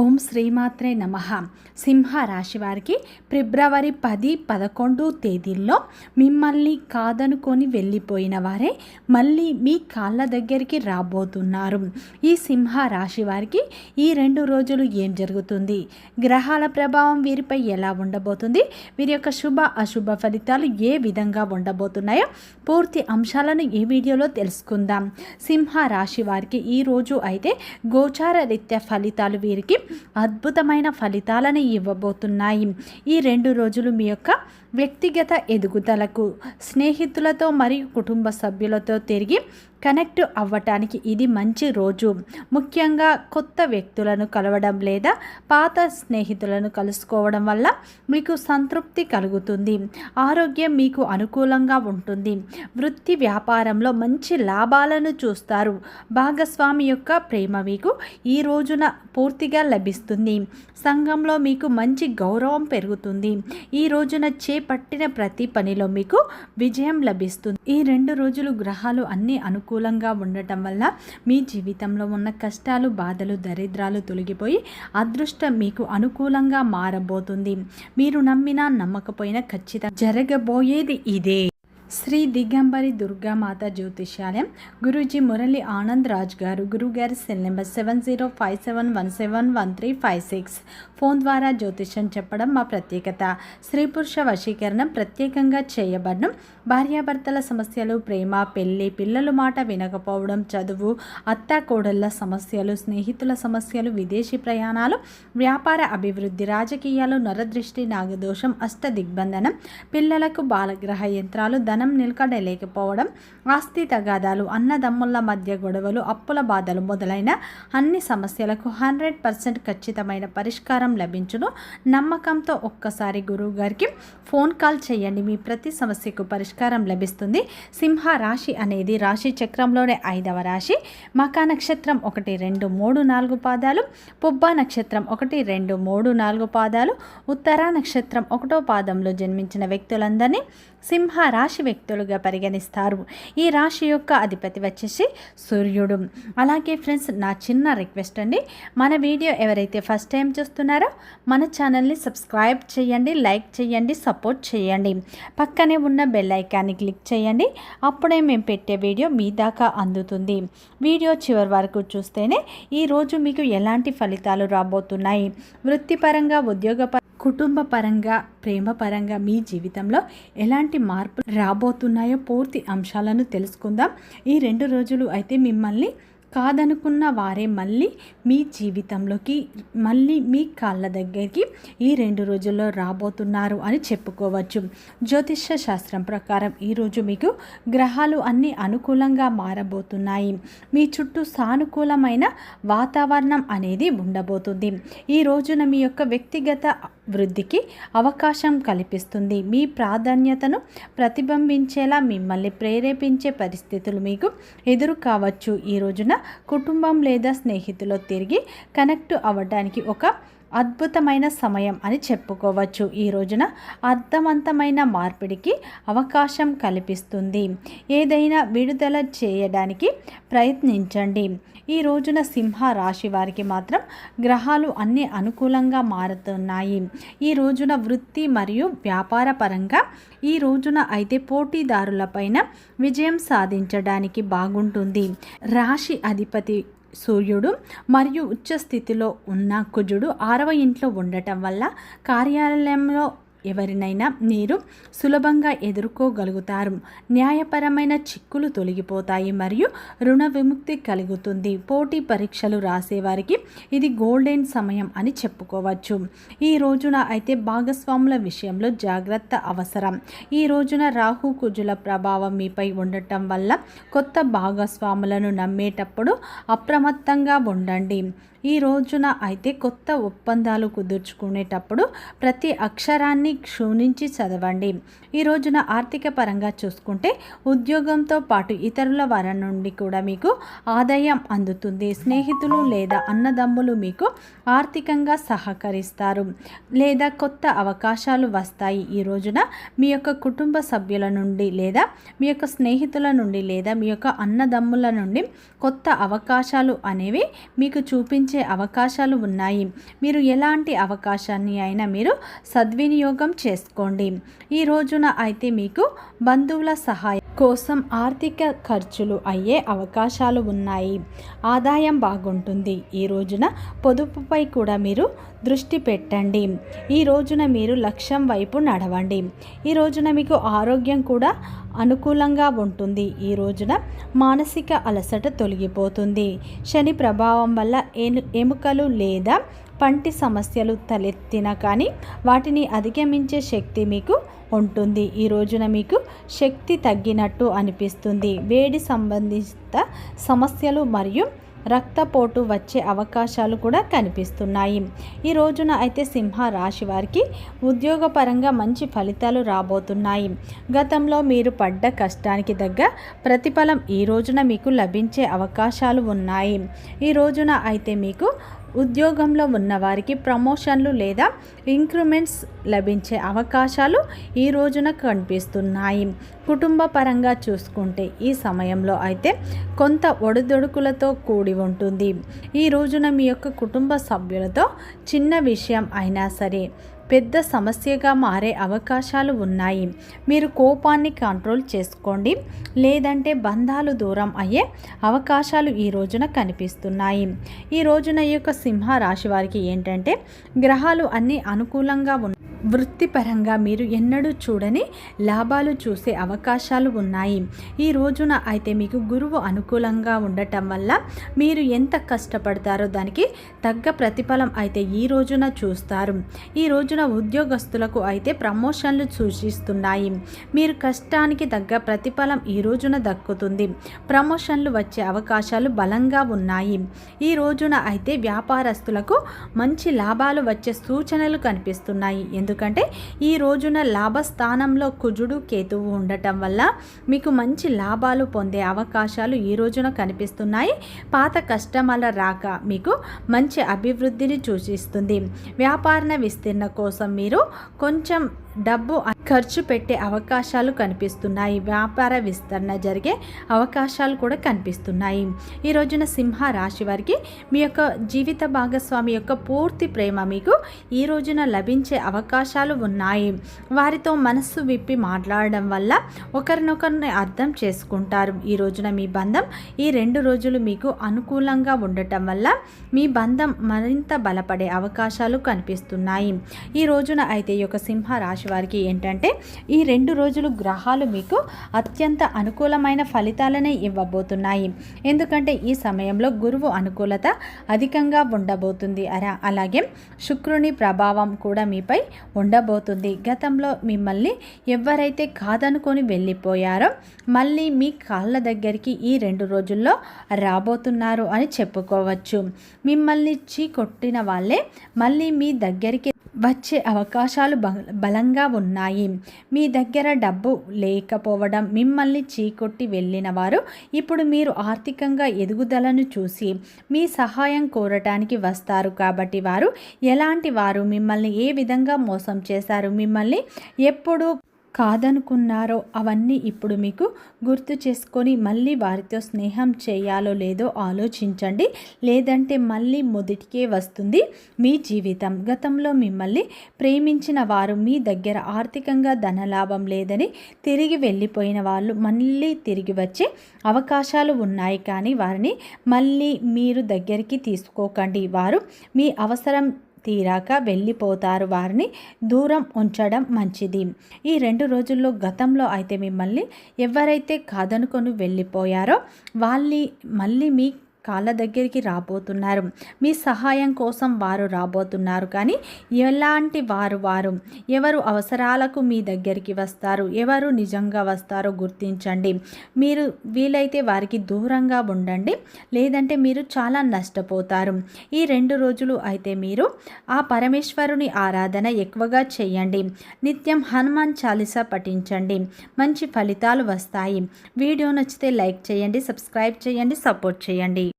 ఓం శ్రీమాత్రే నమ. సింహ రాశి వారికి ఫిబ్రవరి పది పదకొండు తేదీల్లో మిమ్మల్ని కాదనుకొని వెళ్ళిపోయిన వారే మళ్ళీ మీ కాళ్ళ దగ్గరికి రాబోతున్నారు. ఈ సింహ రాశి వారికి ఈ రెండు రోజులు ఏం జరుగుతుంది? గ్రహాల ప్రభావం వీరిపై ఎలా ఉండబోతుంది? వీరి యొక్క శుభ అశుభ ఫలితాలు ఏ విధంగా ఉండబోతున్నాయో పూర్తి అంశాలను ఈ వీడియోలో తెలుసుకుందాం. సింహ రాశి వారికి ఈ రోజు అయితే గోచార రీత్యా ఫలితాలు వీరికి అద్భుతమైన ఫలితాలను ఇవ్వబోతున్నాయి. ఈ రెండు రోజులు మీ యొక్క వ్యక్తిగత ఎదుగుదలకు స్నేహితులతో మరియు కుటుంబ సభ్యులతో తిరిగి కనెక్ట్ అవ్వటానికి ఇది మంచి రోజు. ముఖ్యంగా కొత్త వ్యక్తులను కలవడం లేదా పాత స్నేహితులను కలుసుకోవడం వల్ల మీకు సంతృప్తి కలుగుతుంది. ఆరోగ్యం మీకు అనుకూలంగా ఉంటుంది. వృత్తి వ్యాపారంలో మంచి లాభాలను చూస్తారు. భాగస్వామి యొక్క ప్రేమ మీకు ఈ రోజున పూర్తిగా లభిస్తుంది. సంఘంలో మీకు మంచి గౌరవం పెరుగుతుంది. ఈ రోజున చే చేపట్టిన ప్రతి పనిలో మీకు విజయం లభిస్తుంది. ఈ రెండు రోజులు గ్రహాలు అన్ని అనుకూలంగా ఉండటం వల్ల మీ జీవితంలో ఉన్న కష్టాలు బాధలు దరిద్రాలు తొలగిపోయి అదృష్టం మీకు అనుకూలంగా మారబోతుంది. మీరు నమ్మినా నమ్మకపోయినా ఖచ్చితంగా జరగబోయేది ఇదే. శ్రీ దిగంబరి దుర్గామాత జ్యోతిష్యాలయం గురూజీ మురళి ఆనంద్ రాజ్ గారు గురుగారి cell number seven zero five seven one seven one three five six phone ద్వారా జ్యోతిష్యం చెప్పడం మా ప్రత్యేకత. స్త్రీ పురుష వశీకరణం ప్రత్యేకంగా చేయబడడం భార్యాభర్తల సమస్యలు ప్రేమ పెళ్ళి పిల్లల మాట వినకపోవడం చదువు అత్త కోడళ్ళ సమస్యలు స్నేహితుల సమస్యలు విదేశీ ప్రయాణాలు వ్యాపార అభివృద్ధి రాజకీయాలు నరదృష్టి నాగదోషం అష్ట దిగ్బంధనం పిల్లలకు బాలగ్రహ యంత్రాలు ధన నిలకడలేకపోవడం ఆస్తి తగాదాలు అన్నదమ్ముల మధ్య గొడవలు అప్పుల బాధలు మొదలైన అన్ని సమస్యలకు హండ్రెడ్ పర్సెంట్ ఖచ్చితమైన పరిష్కారం లభించును. నమ్మకంతో ఒక్కసారి గురువు గారికి ఫోన్ కాల్ చేయండి. మీ ప్రతి సమస్యకు పరిష్కారం లభిస్తుంది. సింహ రాశి అనేది రాశి చక్రంలోనే ఐదవ రాశి. మకా నక్షత్రం ఒకటి రెండు మూడు నాలుగు పాదాలు. పుబ్బ నక్షత్రం ఒకటి రెండు మూడు నాలుగు పాదాలు. ఉత్తర నక్షత్రం ఒకటో పాదంలో జన్మించిన వ్యక్తులందరినీ సింహ రాశి వ్యక్తులుగా పరిగణిస్తారు. ఈ రాశి యొక్క అధిపతి వచ్చేసి సూర్యుడు. అలాగే ఫ్రెండ్స్ నా చిన్న రిక్వెస్ట్ అండి. మన వీడియో ఎవరైతే ఫస్ట్ టైం చూస్తున్నారో మన ఛానల్ని సబ్స్క్రైబ్ చేయండి లైక్ చేయండి సపోర్ట్ చేయండి. పక్కనే ఉన్న బెల్ ఐకాన్ని క్లిక్ చేయండి. అప్పుడే మేము పెట్టే వీడియో మీ దాకా అందుతుంది. వీడియో చివరి వరకు చూస్తేనే ఈరోజు మీకు ఎలాంటి ఫలితాలు రాబోతున్నాయి? వృత్తిపరంగా ఉద్యోగ కుటుంబ పరంగా ప్రేమ పరంగా మీ జీవితంలో ఎలాంటి మార్పులు రాబోతున్నాయో పూర్తి అంశాలను తెలుసుకుందాం. ఈ రెండు రోజులు అయితే మిమ్మల్ని కాదనుకున్న వారే మళ్ళీ మీ జీవితంలోకి మళ్ళీ మీ కాళ్ళ దగ్గరికి ఈ రెండు రోజుల్లో రాబోతున్నారు అని చెప్పుకోవచ్చు. జ్యోతిష శాస్త్రం ప్రకారం ఈరోజు మీకు గ్రహాలు అన్నీ అనుకూలంగా మారబోతున్నాయి. మీ చుట్టూ సానుకూలమైన వాతావరణం అనేది ఉండబోతుంది. ఈ రోజున మీ యొక్క వ్యక్తిగత వృద్ధికి అవకాశం కల్పిస్తుంది. మీ ప్రాధాన్యతను ప్రతిబింబించేలా మిమ్మల్ని ప్రేరేపించే పరిస్థితులు మీకు ఎదురు కావచ్చు. ఈ రోజున కుటుంబం లేదా స్నేహితులు తిరిగి కనెక్ట్ అవ్వడానికి ఒక అద్భుతమైన సమయం అని చెప్పుకోవచ్చు. ఈ రోజున అర్థవంతమైన మార్పిడికి అవకాశం కల్పిస్తుంది. ఏదైనా విడుదల చేయడానికి ప్రయత్నించండి. ఈ రోజున సింహ రాశి వారికి మాత్రం గ్రహాలు అన్ని అనుకూలంగా మారుతున్నాయి. ఈ రోజున వృత్తి మరియు వ్యాపార పరంగా ఈ రోజున అయితే పోటీదారులపైన విజయం సాధించడానికి బాగుంటుంది. రాశి అధిపతి సూర్యుడు మరియు ఉచ్చ స్థితిలో ఉన్న కుజుడు ఆరవ ఇంట్లో ఉండటం వల్ల కార్యాలయంలో ఎవరినైనా మీరు సులభంగా ఎదుర్కోగలుగుతారు. న్యాయపరమైన చిక్కులు తొలగిపోతాయి మరియు రుణ విముక్తి కలుగుతుంది. పోటీ పరీక్షలు రాసేవారికి ఇది గోల్డెన్ సమయం అని చెప్పుకోవచ్చు. ఈ రోజున అయితే భాగస్వాముల విషయంలో జాగ్రత్త అవసరం. ఈ రోజున రాహు కుజుల ప్రభావం మీపై ఉండటం వల్ల కొత్త భాగస్వాములను నమ్మేటప్పుడు అప్రమత్తంగా ఉండండి. ఈ రోజున అయితే కొత్త ఒప్పందాలు కుదుర్చుకునేటప్పుడు ప్రతి అక్షరాన్ని క్షుణించి చదవండి. ఈ రోజున ఆర్థిక పరంగా చూసుకుంటే ఉద్యోగంతో పాటు ఇతరుల వారి నుండి కూడా మీకు ఆదాయం అందుతుంది. స్నేహితులు లేదా అన్నదమ్ములు మీకు ఆర్థికంగా సహకరిస్తారు. లేదా కొత్త అవకాశాలు వస్తాయి. ఈ రోజున మీ యొక్క కుటుంబ సభ్యుల నుండి లేదా మీ యొక్క స్నేహితుల నుండి లేదా మీ యొక్క అన్నదమ్ముల నుండి కొత్త అవకాశాలు అనేవి మీకు చూపించ లభించే అవకాశాలు ఉన్నాయి. మీరు ఎలాంటి అవకాశాన్ని అయినా మీరు సద్వినియోగం చేసుకోండి. ఈ రోజున అయితే మీకు బంధువుల సహాయం కోసం ఆర్థిక ఖర్చులు అయ్యే అవకాశాలు ఉన్నాయి. ఆదాయం బాగుంటుంది. ఈ రోజున పొదుపుపై కూడా మీరు దృష్టి పెట్టండి. ఈ రోజున మీరు లక్ష్యం వైపు నడవండి. ఈ రోజున మీకు ఆరోగ్యం కూడా అనుకూలంగా ఉంటుంది. ఈ రోజున మానసిక అలసట తొలగిపోతుంది. శని ప్రభావం వల్ల ఎను ఎముకలు లేదా పంటి సమస్యలు తలెత్తిన కానీ వాటిని అధిగమించే శక్తి మీకు ఉంటుంది. ఈ రోజున మీకు శక్తి తగ్గినట్టు అనిపిస్తుంది. వేడి సంబంధిత సమస్యలు మరియు రక్తపోటు వచ్చే అవకాశాలు కూడా కనిపిస్తున్నాయి. ఈ రోజున అయితే సింహ రాశి వారికి ఉద్యోగపరంగా మంచి ఫలితాలు రాబోతున్నాయి. గతంలో మీరు పడ్డ కష్టానికి తగ్గ ప్రతిఫలం ఈ రోజున మీకు లభించే అవకాశాలు ఉన్నాయి. ఈ రోజున అయితే మీకు ఉద్యోగంలో ఉన్నవారికి ప్రమోషన్లు లేదా ఇంక్రిమెంట్స్ లభించే అవకాశాలు ఈ రోజున కనిపిస్తున్నాయి. కుటుంబ పరంగా చూసుకుంటే ఈ సమయంలో అయితే కొంత ఒడిదొడుకులతో కూడి ఉంటుంది. ఈ రోజున మీ యొక్క కుటుంబ సభ్యులతో చిన్న విషయం అయినా సరే పెద్ద సమస్యగా మారే అవకాశాలు ఉన్నాయి. మీరు కోపాన్ని కంట్రోల్ చేసుకోండి. లేదంటే బంధాలు దూరం అయ్యే అవకాశాలు ఈ రోజున కనిపిస్తున్నాయి. ఈ రోజున ఈ యొక్క సింహ రాశి వారికి ఏంటంటే గ్రహాలు అన్నీ అనుకూలంగా ఉన్న వృత్తిపరంగా మీరు ఎన్నడూ చూడని లాభాలు చూసే అవకాశాలు ఉన్నాయి. ఈ రోజున అయితే మీకు గురువు అనుకూలంగా ఉండటం వల్ల మీరు ఎంత కష్టపడతారో దానికి తగ్గ ప్రతిఫలం అయితే ఈ రోజున చూస్తారు. ఈ రోజున ఉద్యోగస్తులకు అయితే ప్రమోషన్లు సూచిస్తున్నాయి. మీరు కష్టానికి తగ్గ ప్రతిఫలం ఈ రోజున దక్కుతుంది. ప్రమోషన్లు వచ్చే అవకాశాలు బలంగా ఉన్నాయి. ఈ రోజున అయితే వ్యాపారస్తులకు మంచి లాభాలు వచ్చే సూచనలు కనిపిస్తున్నాయి. ఎందుకంటే ఈ రోజున లాభస్థానంలో కుజుడు కేతువు ఉండటం వల్ల మీకు మంచి లాభాలు పొందే అవకాశాలు ఈ రోజున కనిపిస్తున్నాయి. పాత కస్టమర్ల రాక మీకు మంచి అభివృద్ధిని సూచిస్తుంది. వ్యాపార విస్తీర్ణ కోసం మీరు కొంచెం డబ్బు ఖర్చు పెట్టే అవకాశాలు కనిపిస్తున్నాయి. వ్యాపార విస్తరణ జరిగే అవకాశాలు కూడా కనిపిస్తున్నాయి. ఈ రోజున సింహ రాశి వారికి మీ యొక్క జీవిత భాగస్వామి యొక్క పూర్తి ప్రేమ మీకు ఈ రోజున లభించే అవకాశాలు ఉన్నాయి. వారితో మనస్సు విప్పి మాట్లాడడం వల్ల ఒకరినొకరిని అర్థం చేసుకుంటారు. ఈ రోజున మీ బంధం ఈ రెండు రోజులు మీకు అనుకూలంగా ఉండటం వల్ల మీ బంధం మరింత బలపడే అవకాశాలు కనిపిస్తున్నాయి. ఈ రోజున అయితే ఈ యొక్క సింహ రాశి వారికి ఏంటంటే ఏంటంటే ఈ రెండు రోజులు గ్రహాలు మీకు అత్యంత అనుకూలమైన ఫలితాలనే ఇవ్వబోతున్నాయి. ఎందుకంటే ఈ సమయంలో గురువు అనుకూలత అధికంగా ఉండబోతుంది. అరా అలాగే శుక్రుని ప్రభావం కూడా మీపై ఉండబోతుంది. గతంలో మిమ్మల్ని ఎవరైతే కాదనుకొని వెళ్ళిపోయారో మళ్ళీ మీ కాళ్ళ దగ్గరికి ఈ రెండు రోజుల్లో రాబోతున్నారు అని చెప్పుకోవచ్చు. మిమ్మల్ని చీ కొట్టిన వాళ్ళే మళ్ళీ మీ దగ్గరికి వచ్చే అవకాశాలు బలంగా ఉన్నాయి. మీ దగ్గర డబ్బు లేకపోవడం మిమ్మల్ని చీకొట్టి వెళ్ళిన వారు ఇప్పుడు మీరు ఆర్థికంగా ఎదుగుదలను చూసి మీ సహాయం కోరటానికి వస్తారు. కాబట్టి వారు ఎలాంటి వారు మిమ్మల్ని ఏ విధంగా మోసం చేశారు మిమ్మల్ని ఎప్పుడు కాదనుకున్నారో అవన్నీ ఇప్పుడు మీకు గుర్తు చేసుకొని మళ్ళీ వారితో స్నేహం చేయాలో లేదో ఆలోచించండి. లేదంటే మళ్ళీ మొదటికే వస్తుంది మీ జీవితం. గతంలో మిమ్మల్ని ప్రేమించిన వారు మీ దగ్గర ఆర్థికంగా ధనలాభం లేదని తిరిగి వెళ్ళిపోయిన వాళ్ళు మళ్ళీ తిరిగి వచ్చే అవకాశాలు ఉన్నాయి. కానీ వారిని మళ్ళీ మీరు దగ్గరికి తీసుకోకండి. వారు మీ అవసరం తీరాక వెళ్ళిపోతారు. వారిని దూరం ఉంచడం మంచిది. ఈ రెండు రోజుల్లో గతంలో అయితే మిమ్మల్ని ఎవరైతే కాదనుకొని వెళ్ళిపోయారో వాళ్ళని మళ్ళీ మీ కాళ్ళ దగ్గరికి రాబోతున్నారు. మీ సహాయం కోసం వారు రాబోతున్నారు. కానీ ఎలాంటి వారు వారు? ఎవరు అవసరాలకు మీ దగ్గరికి వస్తారు? ఎవరు నిజంగా వస్తారో గుర్తించండి. మీరు వీలైతే వారికి దూరంగా ఉండండి. లేదంటే మీరు చాలా నష్టపోతారు. ఈ రెండు రోజులు అయితే మీరు ఆ పరమేశ్వరుని ఆరాధన ఎక్కువగా చేయండి. నిత్యం హనుమాన్ చాలీసా పఠించండి. మంచి ఫలితాలు వస్తాయి. వీడియో నచ్చితే లైక్ చేయండి సబ్స్క్రైబ్ చేయండి సపోర్ట్ చేయండి.